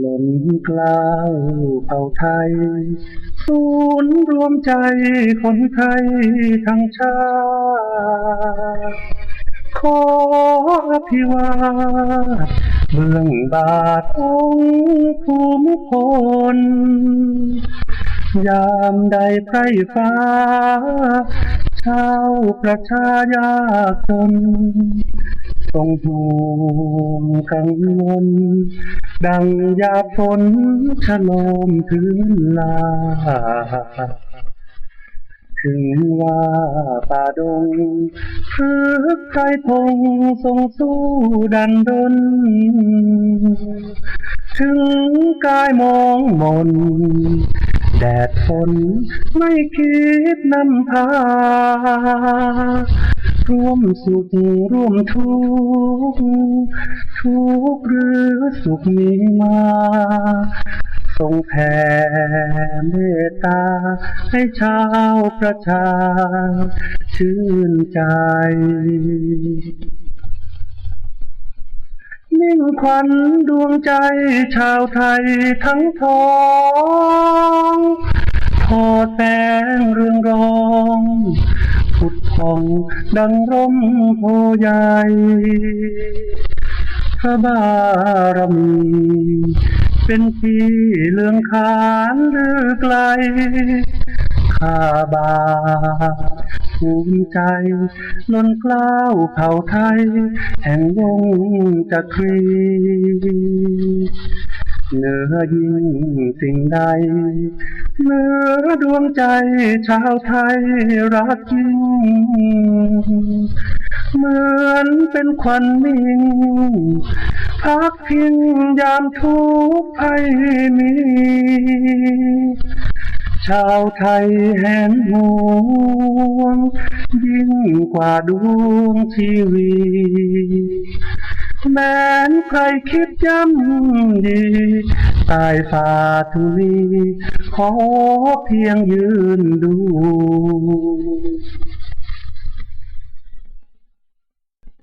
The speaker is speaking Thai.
หล่นกล้าวเผ่าไทย ศูนย์รวมใจคนไทยทั้งชาติขออภิวาทเบื้องบาทองค์ภูมิพลยามใดไพร่ฟ้า ชาวประชายากจน ทรงห่วงกังวลดังยาฝนชะโลมพื้นลา ถึงว่าป่าดงพึกไพรพงทรงสู้ดันดน ถึงกายมองมน แดดฝนไม่คิดนำพา ร่วมสุขร่วมทุกข์ทุกข์หรือสุขมีมาทรงแผ่เมตตา ให้ชาวประชา ชื่นใจ นิ่งขวัญดวงใจชาวไทยทั้งท้องทอแสงเรืองรอง ผุดผ่องดังร่มโพใหญ่พระบารมีเป็นที่เลืองขานลือไกล ข้าบาทภูมิใจล้นกล้าวเผ่าไทย แห่งวงจักรี เหนือยิ่งสิ่งใดเหนือดวงใจชาวไทยรักจริง เหมือนเป็นควันนิ่งพักพิงยามทุกข์ภัยมี ชาวไทยแห่งห่วงยิ่งกว่าดวงชีวี แม้นใครคิดย่ำดีตายสาทุลีขอเพียงยืนดู